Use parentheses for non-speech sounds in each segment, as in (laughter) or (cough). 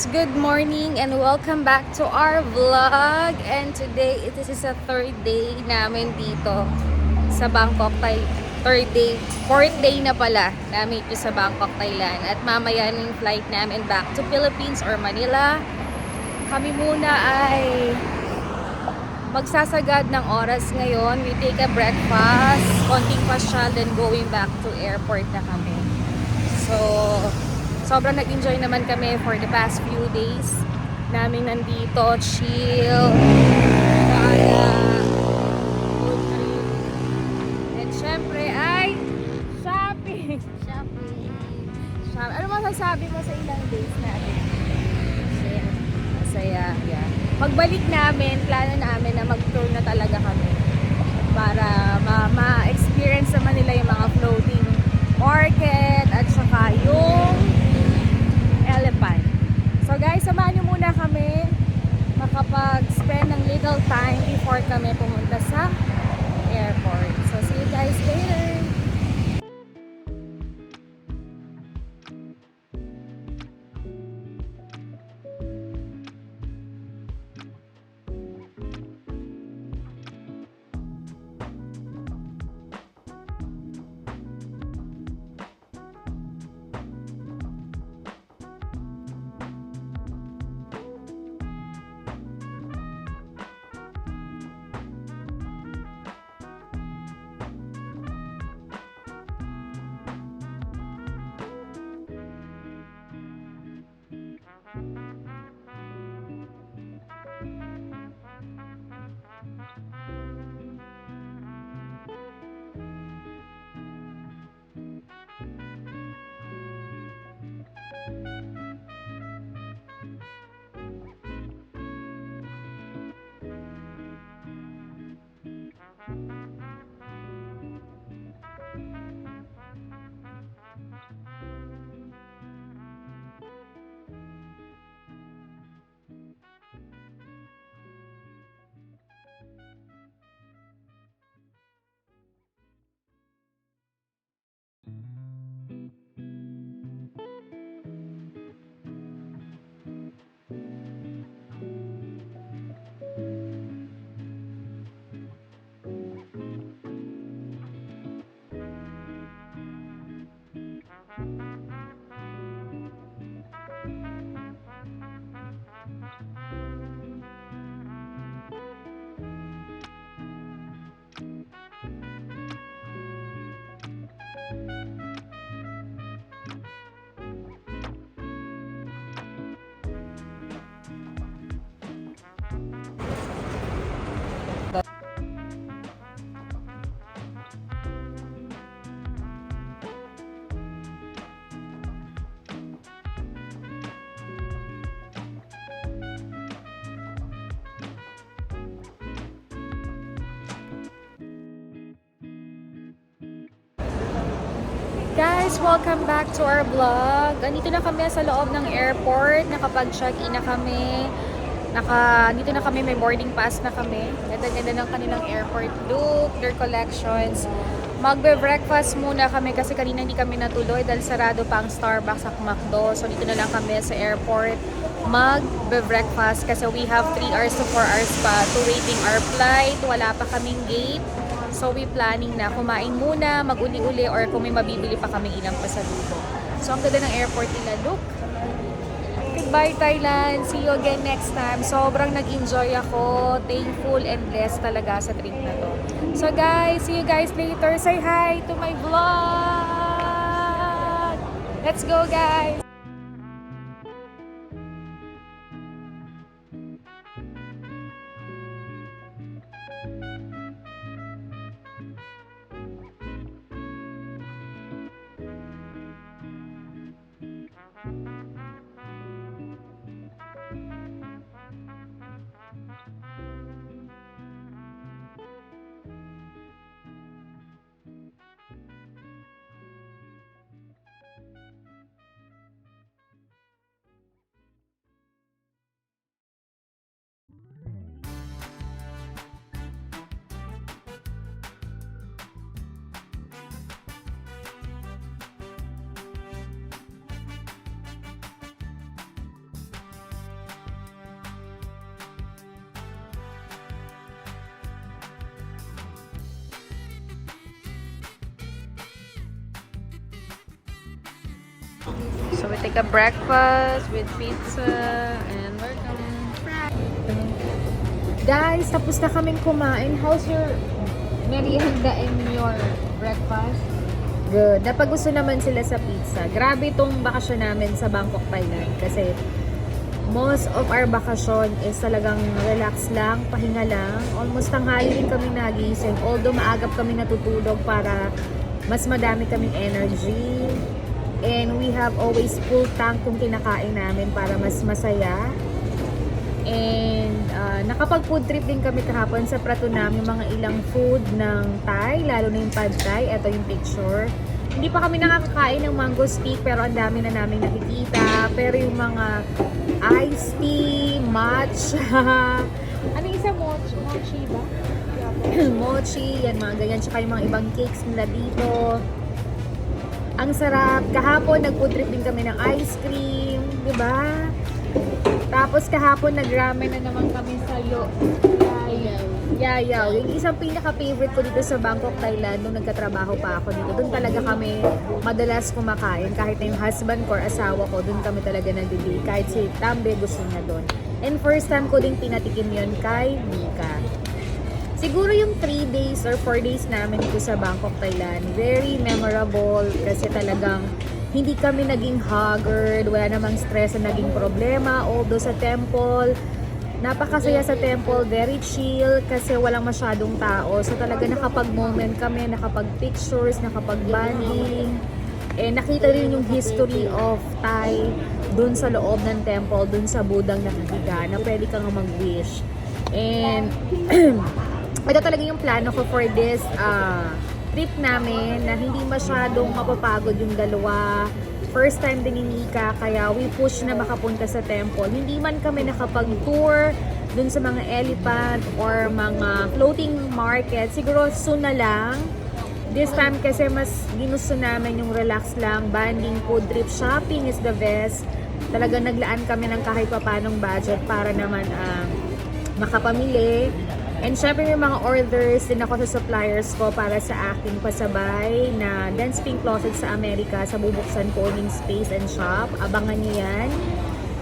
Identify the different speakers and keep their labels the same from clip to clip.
Speaker 1: Guys, good morning and welcome back to our vlog. And today, it is a third day namin dito sa Bangkok, Thai. Third day, fourth day na pala namin dito sa Bangkok, Thailand. At mamaya na yung flight namin back to Philippines or Manila. Kami muna ay magsasagad ng oras ngayon. We take a breakfast, konting pasyal, then going back to airport na kami. So, sobrang nag-enjoy naman kami for the past few days. Namin nandito, chill, trip. And syempre ay shopping.
Speaker 2: Shopping.
Speaker 1: Shop- Ano masasabi mo sa ilang days natin? Masaya. Masaya, yeah. Pagbalik namin, plano namin na mag-tour na talaga kami para ma- ma-experience naman nila yung mga floating market at saka yung elephant. So guys, samahan nyo muna kami makapag-spend ng little time before kami pumunta sa airport. So see you guys later! Guys, welcome back to our vlog. Andito na kami sa loob ng airport. Nakapag-check-in na kami. Naka, dito na kami, may boarding pass na kami. Ganda-ganda ng kanilang airport look, their collections. Magbe-breakfast muna kami kasi kanina hindi kami natuloy dahil sarado pa ang Starbucks at McDo. So dito na lang kami sa airport magbe-breakfast kasi we have 3 hours to 4 hours pa to waiting our flight. Wala pa kaming gate. So we planning na kumain muna, mag-uli-uli or kung may mabibili pa kami ilang pasaludo. So ang ganda ng airport nila. Look! Goodbye Thailand! See you again next time. Sobrang nag-enjoy ako. Thankful and blessed talaga sa trip na to. So guys, see you guys later. Say hi to my vlog! Let's go guys! So we take a breakfast with pizza and welcome. Guys, tapos na kaming kumain. How's your merienda and your breakfast? Good. Napagusto naman sila sa pizza. Grabe itong bakasyon namin sa Bangkok, Thailand. Kasi most of our bakasyon is talagang relax lang, pahinga lang. Almost tanghali rin kami nagising. Although maagap kami natutulog para mas madami kaming energy. And we have always full tank kung kinakain namin para mas masaya. And uh, nakapag-food trip din kami kahapon sa Pratunam yung mga ilang food ng Thai, lalo na yung pad Thai. Ito yung picture. Hindi pa kami nakakakain ng mango stick pero ang dami na namin nakikita. Pero yung mga iced tea, matcha, (laughs) ano yung isa mochi, mochi ba? (clears throat) mochi, yan mga ganyan. Tsaka yung mga ibang cakes nila dito. Ang sarap. Kahapon, nag-food trip din kami ng ice cream. di ba? Tapos kahapon, nag-ramen na naman kami sa Yo. Yayaw. Yayaw. Yung isang pinaka-favorite ko dito sa Bangkok, Thailand, nung nagkatrabaho pa ako dito. Doon talaga kami madalas kumakain. Kahit na yung husband ko or asawa ko, doon kami talaga nagdi Kahit si Tambe, gusto niya doon. And first time ko din pinatikim yon kay Mika. Siguro yung 3 days or 4 days namin dito sa Bangkok, Thailand, very memorable kasi talagang hindi kami naging haggard, wala namang stress na naging problema. Although sa temple, napakasaya sa temple, very chill kasi walang masyadong tao. So talaga nakapag-moment kami, nakapag-pictures, nakapag-bonding. Eh, nakita rin yung history of Thai dun sa loob ng temple, dun sa budang nakahiga na pwede kang mag-wish. And (clears throat) ito talaga yung plano ko for this uh, trip namin na hindi masyadong mapapagod yung dalawa. First time din ni Nika, kaya we push na makapunta sa temple. Hindi man kami nakapag-tour dun sa mga elephant or mga floating market. Siguro soon na lang. This time kasi mas ginusto namin yung relax lang, banding, food trip, shopping is the best. Talaga naglaan kami ng kahit papanong budget para naman ah, makapamili. And syempre may mga orders din ako sa suppliers ko para sa aking pasabay na Dance Pink Closet sa Amerika sa bubuksan ko ning Space and Shop. Abangan niyo yan.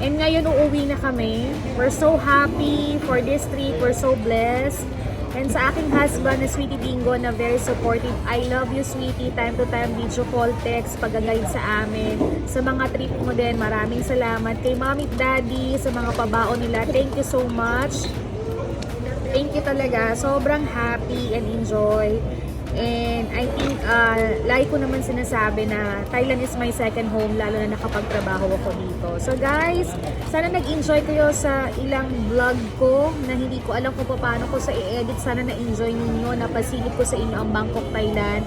Speaker 1: And ngayon uuwi na kami. We're so happy for this trip. We're so blessed. And sa aking husband na Sweetie Bingo na very supportive. I love you Sweetie. Time to time video call, text, pag-guide sa amin. Sa mga trip mo din, maraming salamat. Kay Mommy Daddy, sa mga pabaon nila, thank you so much. Thank you talaga. Sobrang happy and enjoy. And I think, uh, lagi ko naman sinasabi na Thailand is my second home, lalo na nakapagtrabaho ako dito. So guys, sana nag-enjoy kayo sa ilang vlog ko na hindi ko alam kung paano ko sa i-edit. Sana na-enjoy ninyo, napasilip ko sa inyo ang Bangkok, Thailand.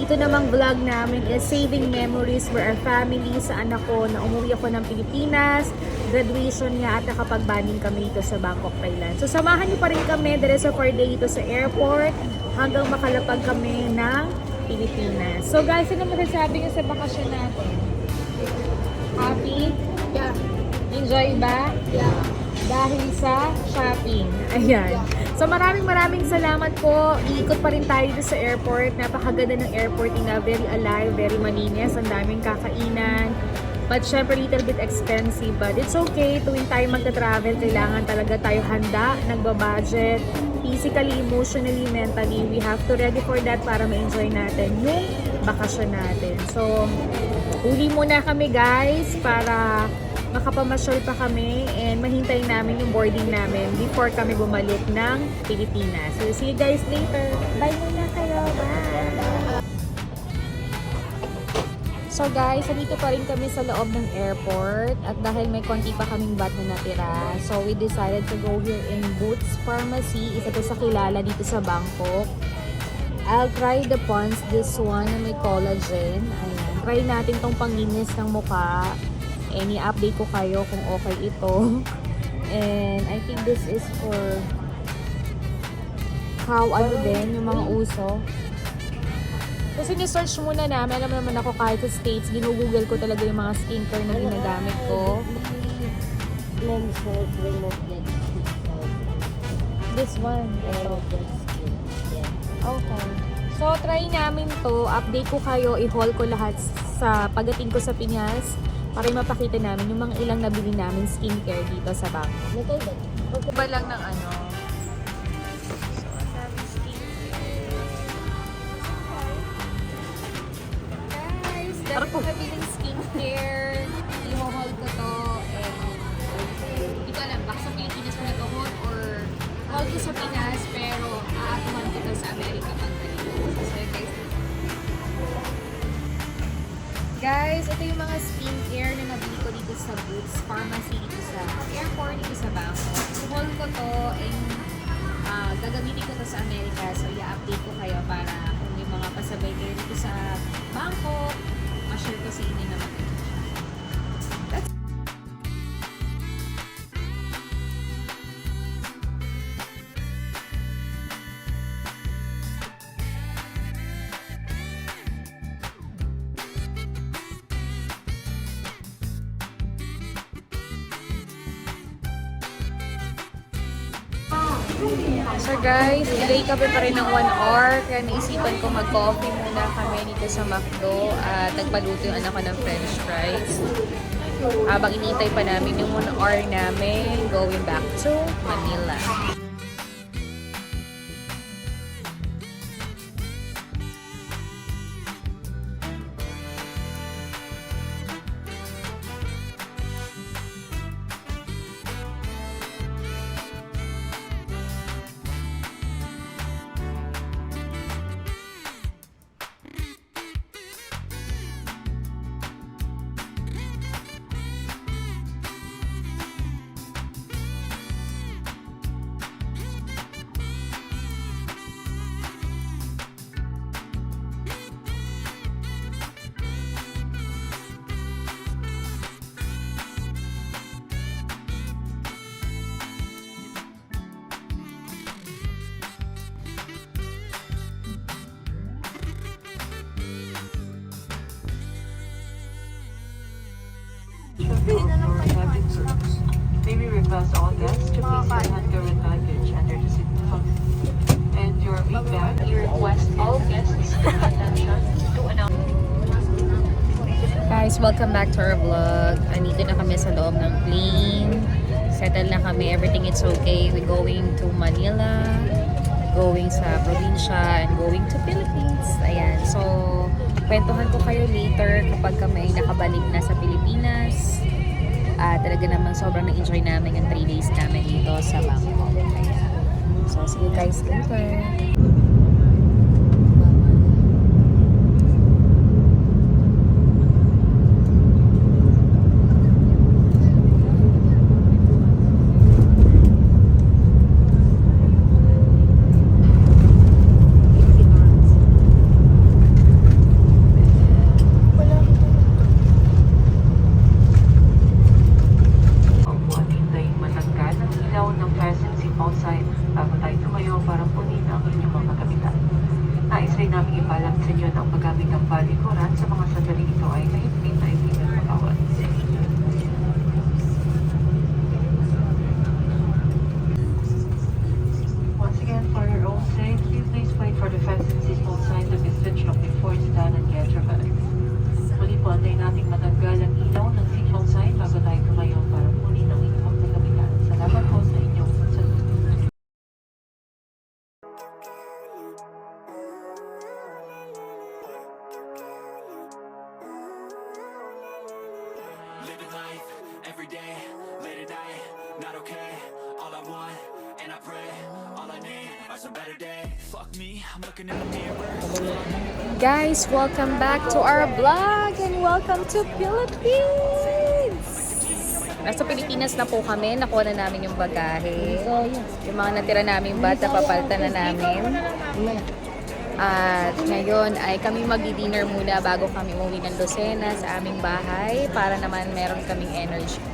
Speaker 1: Ito namang vlog namin is Saving Memories for our family sa anak ko na umuwi ako ng Pilipinas graduation niya at nakapag-banding kami dito sa Bangkok, Thailand. So samahan niyo pa rin kami the rest of our day dito sa airport hanggang makalapag kami ng Pilipinas. So guys, ano masasabi niyo sa bakasyon natin? Happy?
Speaker 2: Yeah.
Speaker 1: Enjoy ba?
Speaker 2: Yeah.
Speaker 1: Dahil sa shopping. Ayan. So maraming maraming salamat po. Iikot pa rin tayo dito sa airport. Napakaganda ng airport nga. Very alive, very malinis. Ang daming kakainan. But syempre, little bit expensive. But it's okay. Tuwing tayo magta-travel, kailangan talaga tayo handa, nagbabudget, physically, emotionally, mentally. We have to ready for that para ma-enjoy natin yung bakasyon natin. So, uli muna kami guys para makapamasyal pa kami and mahintay namin yung boarding namin before kami bumalik ng Pilipinas. So, see you guys later. Bye muna kayo. Bye! So guys, nandito pa rin kami sa loob ng airport at dahil may konti pa kaming bat na natira, so we decided to go here in Boots Pharmacy. Isa to sa kilala dito sa Bangkok. I'll try the Pond's, this one na may collagen. Ayan. Try natin tong panginis ng mukha. And i-update ko kayo kung okay ito. (laughs) And I think this is for how ano din, yung mga uso. Kasi ni-search muna namin, alam naman ako kahit sa States, ginugoogle ko talaga yung mga skincare na ginagamit ko.
Speaker 2: Men's health remove dead.
Speaker 1: This one. Okay. So, try namin to. Update ko kayo. I-haul ko lahat sa pagdating ko sa Piñas para mapakita namin yung mga ilang nabili namin skincare dito sa.
Speaker 2: Nagkaiba. Okay.
Speaker 1: Iba lang ng ano. So, dami skincare. Guys, dami ko nabiling skincare. I-haul ko to. And, hindi ko alam, baka sa Pilipinas ko na to haul or haul ko sa Pinas pero aatuman ko to sa Amerika Guys, ito yung mga skincare na nabili ko dito sa Boots Pharmacy dito sa airport dito sa Bangkok. Haul ko to and ah, gagamitin ko to sa Amerika. So, i-update ko kayo para kung may mga pasabay kayo dito sa Bangkok, ma-share ko sa inyo naman. Guys, delay kami pa rin ng 1 hour. Kaya naisipan ko mag-coffee muna kami dito sa McDo. At nagpaluto yung anak ko ng french fries. Habang inintay pa namin yung 1 hour namin going back to Manila. Welcome back to our vlog. Andito na kami sa loob ng plane. Settle na kami. Everything is okay. We're going to Manila. Going sa probinsya and going to Philippines. Ayan. So, kwentuhan ko kayo later kapag kami nakabalik na sa Pilipinas. Ah, talaga namang sobrang na-enjoy namin yung 3 days namin dito sa Bangkok. So, see you guys later. Guys, welcome back to our vlog and welcome to Philippines! Nasa Pilipinas na po kami, nakuha na namin yung bagahe. Yung mga natira namin bata, papalitan na namin. At ngayon ay kami magdi-dinner muna bago kami umuwi ng Lucena sa aming bahay para naman meron kaming energy.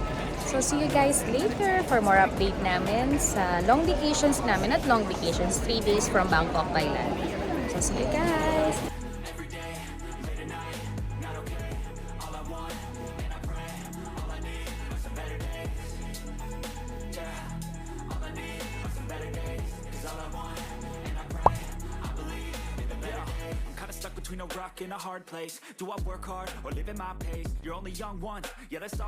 Speaker 1: So see you guys later for more update namin sa long vacations namin at long vacations 3 days from Bangkok, Thailand. So see you guys!
Speaker 3: Between a rock and a hard place Do I work hard or live at my pace? You're only young once, yeah let's start